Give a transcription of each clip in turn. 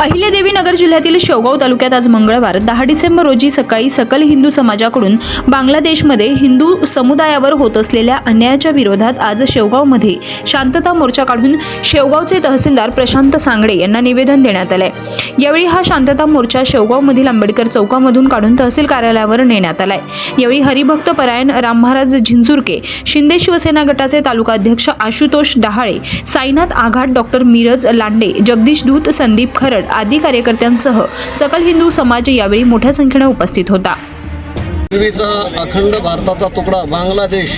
अहिल्यादेवी नगर जिल्ह्यातील शेवगाव तालुक्यात आज मंगळवार दहा डिसेंबर रोजी सकाळी सकल हिंदू समाजाकडून बांगलादेशमध्ये हिंदू समुदायावर होत असलेल्या अन्यायाच्या विरोधात आज शेवगावमध्ये शांतता मोर्चा काढून शेवगावचे तहसीलदार प्रशांत सांगडे यांना निवेदन देण्यात आलंय. यावेळी हा शांतता मोर्चा शेवगावमधील आंबेडकर चौकामधून काढून तहसील कार्यालयावर नेण्यात आलाय. यावेळी हरिभक्त परायण राम महाराज झिंझुरके शिंदे शिवसेना गटाचे तालुका अध्यक्ष आशुतोष डहाळे साईनाथ आघाड डॉक्टर मिरज लांडे जगदीश दूत संदीप खरड आदी कार्यकर्त्यांसह सकल हिंदू समाज यावेळी मोठ्या संख्येने उपस्थित होता. पूर्वीचा अखंड भारताचा तुकडा बांगलादेश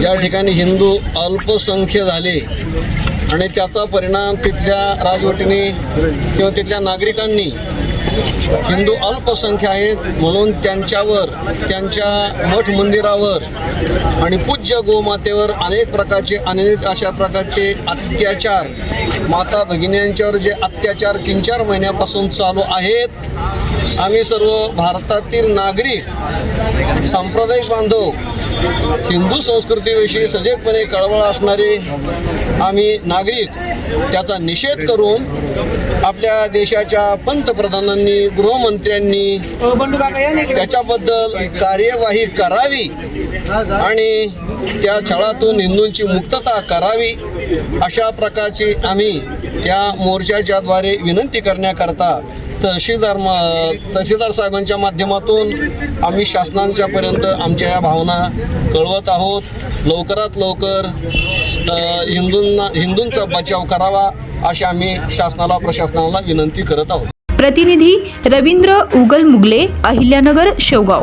ज्या ठिकाणी हिंदू अल्पसंख्य झाले आणि त्याचा परिणाम तिथल्या राजवटीने किंवा तिथल्या नागरिकांनी हिंदू अल्पसंख्य आहेत म्हणून त्यांच्यावर त्यांच्या मठ मंदिरावर आणि पूज्य गोमातेवर अनेक प्रकारचे अनेक अशा प्रकारचे अत्याचार माता भगिन्यांच्यावर जे अत्याचार तीन चार महिन्यापासून चालू आहेत. आम्ही सर्व भारतातील नागरिक सांप्रदायिक बांधव हिंदू संस्कृतीविषयी सजगपणे कळवळ असणारे आम्ही नागरिक त्याचा निषेध करून आपल्या देशाच्या पंतप्रधानांनी गृहमंत्र्यांनी त्याच्याबद्दल कार्यवाही करावी आणि त्या छळातून हिंदूंची मुक्तता करावी अशा प्रकारची आम्ही या मोर्चाच्याद्वारे विनंती करण्याकरता तहसीलदार मा तहसीलदार साहेबांच्या माध्यमातून आम्ही शासनांच्यापर्यंत आमच्या या भावना कळवत आहोत. लवकरात लवकर हिंदूंना हिंदूंचा बचाव करावा अशी आम्ही शासनाला प्रशासनाला विनंती करत आहोत. प्रतिनिधी रवींद्र उगल मुगले अहिल्यानगर शेवगाव.